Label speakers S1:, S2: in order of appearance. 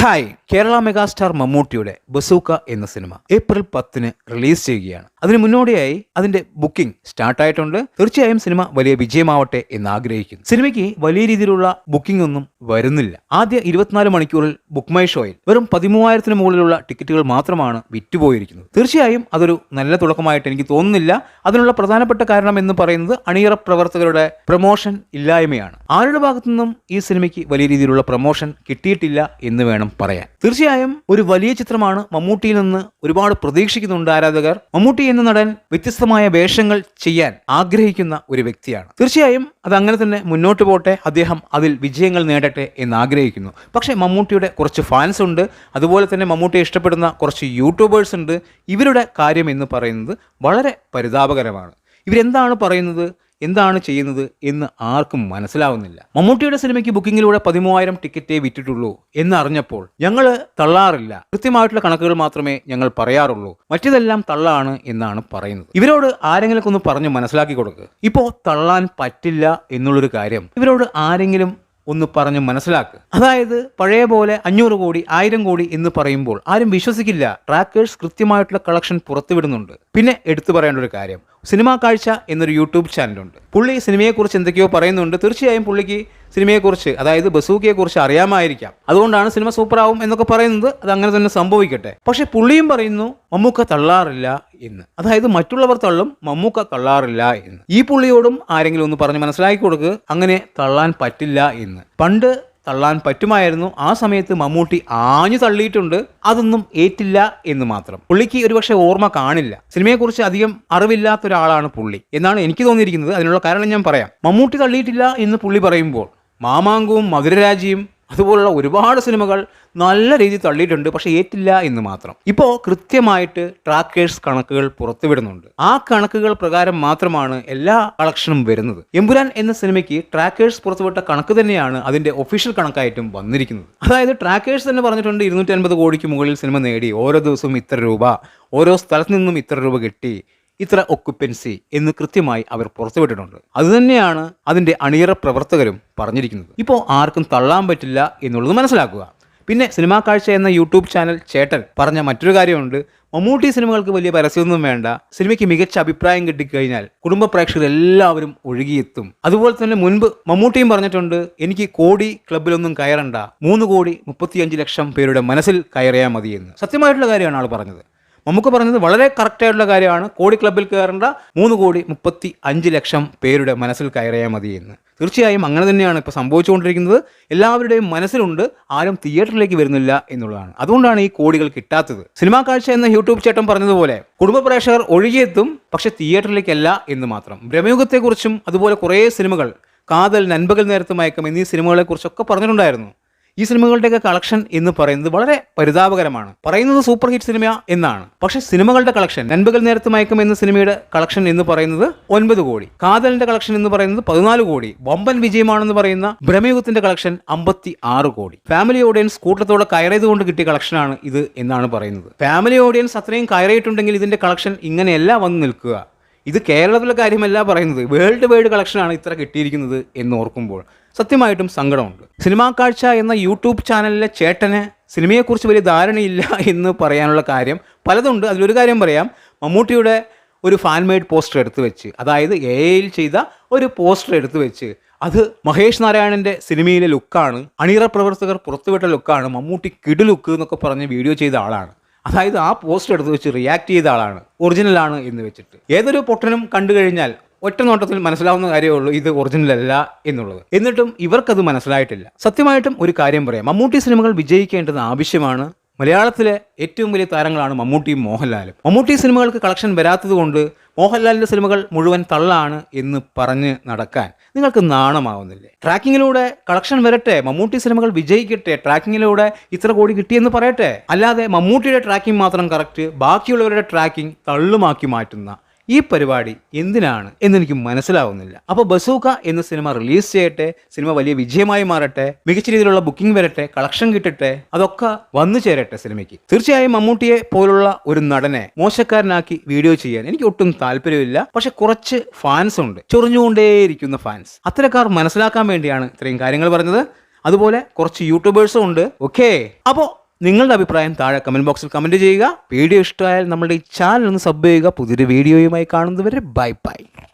S1: Hi. Kerala megastar മമ്മൂട്ടിയുടെ bazooka എന്ന cinema April പത്തിന് റിലീസ് ചെയ്യുകയാണ്. അതിന് മുന്നോടിയായി അതിന്റെ ബുക്കിംഗ് സ്റ്റാർട്ടായിട്ടുണ്ട്. തീർച്ചയായും സിനിമ വലിയ വിജയമാവട്ടെ എന്ന് ആഗ്രഹിക്കുന്നു. സിനിമയ്ക്ക് വലിയ രീതിയിലുള്ള ബുക്കിംഗ് ഒന്നും വരുന്നില്ല. ആദ്യ ഇരുപത്തിനാല് മണിക്കൂറിൽ ബുക്ക് മൈ ഷോയിൽ വെറും പതിമൂവായിരത്തിന് മുകളിലുള്ള ടിക്കറ്റുകൾ മാത്രമാണ് വിറ്റുപോയിരിക്കുന്നത്. തീർച്ചയായും അതൊരു നല്ല തുടക്കമായിട്ട് എനിക്ക് തോന്നുന്നില്ല. അതിനുള്ള പ്രധാനപ്പെട്ട കാരണം എന്ന് പറയുന്നത് അണിയറ പ്രവർത്തകരുടെ പ്രൊമോഷൻ ഇല്ലായ്മയാണ്. ആരുടെ ഭാഗത്തു നിന്നും ഈ സിനിമയ്ക്ക് വലിയ രീതിയിലുള്ള പ്രൊമോഷൻ കിട്ടിയിട്ടില്ല എന്ന് വേണം പറയാൻ. തീർച്ചയായും ഒരു വലിയ ചിത്രമാണ് മമ്മൂട്ടിയിൽ നിന്ന് ഒരുപാട് പ്രതീക്ഷിക്കുന്നുണ്ട് ആരാധകർ. മമ്മൂട്ടി എന്ന നടൻ വ്യത്യസ്തമായ വേഷങ്ങൾ ചെയ്യാൻ ആഗ്രഹിക്കുന്ന ഒരു വ്യക്തിയാണ്. തീർച്ചയായും അത് അങ്ങനെ തന്നെ മുന്നോട്ട് പോട്ടെ അദ്ദേഹം അതിൽ വിജയങ്ങൾ നേടട്ടെ എന്ന് ആഗ്രഹിക്കുന്നു. പക്ഷേ മമ്മൂട്ടിയുടെ കുറച്ച് ഫാൻസ് ഉണ്ട്. അതുപോലെ തന്നെ മമ്മൂട്ടിയെ ഇഷ്ടപ്പെടുന്ന കുറച്ച് യൂട്യൂബേഴ്സ് ഉണ്ട്. ഇവരുടെ കാര്യം എന്ന് പറയുന്നത് വളരെ പരിതാപകരമാണ്. ഇവരെന്താണ് പറയുന്നത്? എന്താണ് ചെയ്യുന്നത് എന്ന് ആർക്കും മനസ്സിലാവുന്നില്ല. മമ്മൂട്ടിയുടെ സിനിമയ്ക്ക് ബുക്കിങ്ങിലൂടെ പതിമൂവായിരം ടിക്കറ്റേ വിറ്റിട്ടുള്ളൂ എന്ന് അറിഞ്ഞപ്പോൾ ഞങ്ങൾ തള്ളാറില്ല. കൃത്യമായിട്ടുള്ള കണക്കുകൾ മാത്രമേ ഞങ്ങൾ പറയാറുള്ളൂ. മറ്റേതെല്ലാം തള്ളാണ് എന്നാണ് പറയുന്നത്. ഇവരോട് ആരെങ്കിലും ഒന്ന് പറഞ്ഞ് മനസ്സിലാക്കി കൊടുക്കുക ഇപ്പോൾ തള്ളാൻ പറ്റില്ല എന്നുള്ളൊരു കാര്യം ഇവരോട് ആരെങ്കിലും ഒന്ന് പറഞ്ഞ് മനസ്സിലാക്കുക അതായത് പഴയ പോലെ അഞ്ഞൂറ് കോടി ആയിരം കോടി എന്ന് പറയുമ്പോൾ ആരും വിശ്വസിക്കില്ല. ട്രാക്കേഴ്സ് കൃത്യമായിട്ടുള്ള കളക്ഷൻ പുറത്തുവിടുന്നുണ്ട്. പിന്നെ എടുത്തു പറയേണ്ട ഒരു കാര്യം. സിനിമാ കാഴ്ച എന്നൊരു യൂട്യൂബ് ചാനലുണ്ട്. പുള്ളി സിനിമയെക്കുറിച്ച് എന്തൊക്കെയോ പറയുന്നുണ്ട്. തീർച്ചയായും പുള്ളിക്ക് സിനിമയെക്കുറിച്ച് അതായത് ബസൂക്കിയെക്കുറിച്ച് അറിയാമായിരിക്കാം. അതുകൊണ്ടാണ് സിനിമ സൂപ്പറാവും എന്നൊക്കെ പറയുന്നത്. അത് അങ്ങനെ തന്നെ സംഭവിക്കട്ടെ. പക്ഷെ പുള്ളിയും പറയുന്നു മമ്മൂക്ക തള്ളാറില്ല എന്ന്. അതായത് മറ്റുള്ളവർ തള്ളും മമ്മൂക്ക തള്ളാറില്ല എന്ന്. ഈ പുള്ളിയോടും ആരെങ്കിലും ഒന്ന് പറഞ്ഞ് മനസ്സിലാക്കി കൊടുക്കുക അങ്ങനെ തള്ളാൻ പറ്റില്ല എന്ന്. പണ്ട് തള്ളാൻ പറ്റുമായിരുന്നു. ആ സമയത്ത് മമ്മൂട്ടി ആഞ്ഞു തള്ളിയിട്ടുണ്ട്. അതൊന്നും ഏറ്റില്ല എന്ന് മാത്രം. പുള്ളിക്ക് ഒരുപക്ഷെ ഓർമ്മ കാണില്ല. സിനിമയെക്കുറിച്ച് അധികം അറിവില്ലാത്ത ഒരാളാണ് പുള്ളി. എന്നാണ് എനിക്ക് തോന്നിയിരിക്കുന്നത്. അതിനുള്ള കാരണം ഞാൻ പറയാം. മമ്മൂട്ടി തള്ളിയിട്ടില്ല എന്ന് പുള്ളി പറയുമ്പോൾ മാമാങ്കവും മധുരരാജിയും അതുപോലുള്ള ഒരുപാട് സിനിമകൾ നല്ല രീതിയിൽ തള്ളിയിട്ടുണ്ട് പക്ഷേ ഏറ്റില്ല എന്ന് മാത്രം. ഇപ്പോൾ കൃത്യമായിട്ട് ട്രാക്കേഴ്സ് കണക്കുകൾ പുറത്തുവിടുന്നുണ്ട്. ആ കണക്കുകൾ പ്രകാരം മാത്രമാണ് എല്ലാ കളക്ഷനും വരുന്നത്. എമ്പുരാൻ എന്ന സിനിമയ്ക്ക് ട്രാക്കേഴ്സ് പുറത്തുവിട്ട കണക്ക് തന്നെയാണ് അതിന്റെ ഒഫീഷ്യൽ കണക്കായിട്ടും വന്നിരിക്കുന്നത്. അതായത് ട്രാക്കേഴ്സ് തന്നെ പറഞ്ഞിട്ടുണ്ട് ഇരുന്നൂറ്റി അൻപത് കോടിക്ക് മുകളിൽ സിനിമ നേടി ഓരോ ദിവസവും ഇത്ര രൂപ ഓരോ സ്ഥലത്ത് നിന്നും ഇത്ര രൂപ കിട്ടി ഇത്ര ഒക്കുപ്പൻസി എന്ന് കൃത്യമായി അവർ പുറത്തുവിട്ടിട്ടുണ്ട്. അതുതന്നെയാണ് അതിന്റെ അണിയറ പ്രവർത്തകരും പറഞ്ഞിരിക്കുന്നത്. ഇപ്പോൾ ആർക്കും തള്ളാൻ പറ്റില്ല എന്നുള്ളത് മനസ്സിലാക്കുക. പിന്നെ സിനിമാ കാഴ്ച എന്ന യൂട്യൂബ് ചാനൽ ചേട്ടൻ പറഞ്ഞ മറ്റൊരു കാര്യമുണ്ട്. മമ്മൂട്ടി സിനിമകൾക്ക് വലിയ പരസ്യമൊന്നും വേണ്ട. സിനിമയ്ക്ക് മികച്ച അഭിപ്രായം കിട്ടിക്കഴിഞ്ഞാൽ കുടുംബ പ്രേക്ഷകർ എല്ലാവരും ഒഴുകിയെത്തും. അതുപോലെ തന്നെ മുൻപ് മമ്മൂട്ടിയും പറഞ്ഞിട്ടുണ്ട് എനിക്ക് കോടി ക്ലബിലൊന്നും കയറണ്ട. മൂന്ന് കോടി മുപ്പത്തിയഞ്ച് ലക്ഷം പേരുടെ മനസ്സിൽ കയറിയാൽ മതിയെന്ന്. സത്യമായിട്ടുള്ള കാര്യമാണ് ആൾ പറഞ്ഞത്. നമുക്ക് പറഞ്ഞത് വളരെ കറക്റ്റായിട്ടുള്ള കാര്യമാണ്. കോടി ക്ലബിൽ കയറേണ്ട മൂന്ന് കോടി മുപ്പത്തി അഞ്ച് ലക്ഷം പേരുടെ മനസ്സിൽ കയറിയാൽ മതി എന്ന്. തീർച്ചയായും അങ്ങനെ തന്നെയാണ് ഇപ്പോൾ സംഭവിച്ചുകൊണ്ടിരിക്കുന്നത്. എല്ലാവരുടെയും മനസ്സിലുണ്ട്. ആരും തിയേറ്ററിലേക്ക് വരുന്നില്ല എന്നുള്ളതാണ്. അതുകൊണ്ടാണ് ഈ കോടികൾ കിട്ടാത്തത്. സിനിമാ കാഴ്ച എന്ന യൂട്യൂബ് ചേട്ടൻ പറഞ്ഞതുപോലെ കുടുംബ പ്രേക്ഷകർ ഒഴുകിയെത്തും പക്ഷെ തിയേറ്ററിലേക്കല്ല എന്ന് മാത്രം. ബ്രഹ്മയുഗത്തെക്കുറിച്ചും അതുപോലെ കുറേ സിനിമകൾ കാതൽ നൻപകൽ നേരത്ത് മയക്കം എന്നീ സിനിമകളെക്കുറിച്ചൊക്കെ പറഞ്ഞിട്ടുണ്ടായിരുന്നു. ഈ സിനിമകളുടെയൊക്കെ കളക്ഷൻ എന്ന് പറയുന്നത് വളരെ പരിതാപകരമാണ്. പറയുന്നത് സൂപ്പർ ഹിറ്റ് സിനിമ എന്നാണ്. പക്ഷെ സിനിമകളുടെ കളക്ഷൻ നൻപകൽ നേരത്ത് മയക്കം എന്ന സിനിമയുടെ കളക്ഷൻ എന്ന് പറയുന്നത് ഒൻപത് കോടി. കാതലിന്റെ കളക്ഷൻ എന്ന് പറയുന്നത് പതിനാല് കോടി. വമ്പൻ വിജയമാണെന്ന് പറയുന്ന ബ്രഹ്മയുഗത്തിന്റെ കളക്ഷൻ അമ്പത്തി ആറ് കോടി. ഫാമിലി ഓഡിയൻസ് കൂട്ടത്തോടെ കയറിയത് കൊണ്ട് കിട്ടിയ കളക്ഷനാണ് ഇത് എന്നാണ് പറയുന്നത്. ഫാമിലി ഓഡിയൻസ് അത്രയും കയറിയിട്ടുണ്ടെങ്കിൽ ഇതിന്റെ കളക്ഷൻ ഇങ്ങനെയല്ല വന്ന് നിൽക്കുക. ഇത് കേരളത്തിലെ കാര്യമല്ല പറയുന്നത്. വേൾഡ് വൈഡ് കളക്ഷനാണ് ഇത്ര കിട്ടിയിരിക്കുന്നത് എന്ന് ഓർക്കുമ്പോൾ സത്യമായിട്ടും സങ്കടമുണ്ട്. സിനിമാ കാഴ്ച എന്ന യൂട്യൂബ് ചാനലിലെ ചേട്ടന് സിനിമയെക്കുറിച്ച് വലിയ ധാരണയില്ല എന്ന് പറയാനുള്ള കാര്യം പലതുണ്ട്. അതിലൊരു കാര്യം പറയാം. മമ്മൂട്ടിയുടെ ഒരു ഫാൻ മെയ്ഡ് പോസ്റ്റർ എടുത്തു വെച്ച് അതായത് എ ഐയിൽ ചെയ്ത ഒരു പോസ്റ്റർ എടുത്തു വെച്ച് അത് മഹേഷ് നാരായണന്റെ സിനിമയിലെ ലുക്കാണ് അണിയറ പ്രവർത്തകർ പുറത്തുവിട്ട ലുക്കാണ് മമ്മൂട്ടി കിടു ലുക്ക് എന്നൊക്കെ പറഞ്ഞ് വീഡിയോ ചെയ്ത ആളാണ്. അതായത് ആ പോസ്റ്റ് എടുത്ത് വെച്ച് റിയാക്ട് ചെയ്ത ആളാണ്. ഒറിജിനലാണ് എന്ന് വെച്ചിട്ട്. ഏതൊരു പൊട്ടനും കണ്ടു കഴിഞ്ഞാൽ ഒറ്റ നോട്ടത്തിൽ മനസ്സിലാവുന്ന കാര്യമേ ഉള്ളൂ ഇത് ഒറിജിനൽ അല്ല എന്നുള്ളത്. എന്നിട്ടും ഇവർക്കത് മനസ്സിലായിട്ടില്ല. സത്യമായിട്ടും ഒരു കാര്യം പറയാം. മമ്മൂട്ടി സിനിമകൾ വിജയിക്കേണ്ടത് ആവശ്യമാണ്. മലയാളത്തിലെ ഏറ്റവും വലിയ താരങ്ങളാണ് മമ്മൂട്ടിയും മോഹൻലാലും. മമ്മൂട്ടി സിനിമകൾക്ക് കളക്ഷൻ വരാത്തതുകൊണ്ട് മോഹൻലാലിന്റെ സിനിമകൾ മുഴുവൻ തള്ളാണ് എന്ന് പറഞ്ഞ് നടക്കാൻ നിങ്ങൾക്ക് നാണമാവുന്നില്ലേ? ട്രാക്കിങ്ങിലൂടെ കളക്ഷൻ വരട്ടെ മമ്മൂട്ടി സിനിമകൾ വിജയിക്കട്ടെ ട്രാക്കിങ്ങിലൂടെ ഇത്ര കോടി കിട്ടിയെന്ന് പറയട്ടെ. അല്ലാതെ മമ്മൂട്ടിയുടെ ട്രാക്കിംഗ് മാത്രം കറക്റ്റ് ബാക്കിയുള്ളവരുടെ ട്രാക്കിംഗ് തള്ളുമാക്കി മാറ്റുന്ന ഈ പരിപാടി എന്തിനാണ് എന്നെനിക്ക് മനസ്സിലാവുന്നില്ല. അപ്പോൾ ബസൂക്ക എന്ന സിനിമ റിലീസ് ചെയ്യട്ടെ സിനിമ വലിയ വിജയമായി മാറട്ടെ മികച്ച രീതിയിലുള്ള ബുക്കിംഗ് വരട്ടെ കളക്ഷൻ കിട്ടട്ടെ അതൊക്കെ വന്നു ചേരട്ടെ സിനിമയ്ക്ക്. തീർച്ചയായും മമ്മൂട്ടിയെ പോലുള്ള ഒരു നടനെ മോശക്കാരനാക്കി വീഡിയോ ചെയ്യാൻ എനിക്ക് ഒട്ടും താല്പര്യമില്ല. പക്ഷെ കുറച്ച് ഫാൻസ് ഉണ്ട്. ചൊറിഞ്ഞുകൊണ്ടേയിരിക്കുന്ന ഫാൻസ് അത്തരക്കാർ മനസ്സിലാക്കാൻ വേണ്ടിയാണ് ഇത്രയും കാര്യങ്ങൾ പറഞ്ഞത്. അതുപോലെ കുറച്ച് യൂട്യൂബേഴ്സും ഉണ്ട്. ഓക്കെ അപ്പോൾ നിങ്ങളുടെ അഭിപ്രായം താഴെ കമന്റ് ബോക്സിൽ കമന്റ് ചെയ്യുക. വീഡിയോ ഇഷ്ടമായാൽ നമ്മുടെ ഈ ചാനൽ ഒന്ന് സബ് ചെയ്യുക. പുതിയൊരു വീഡിയോയുമായി കാണുന്നതുവരെ ബൈ ബൈ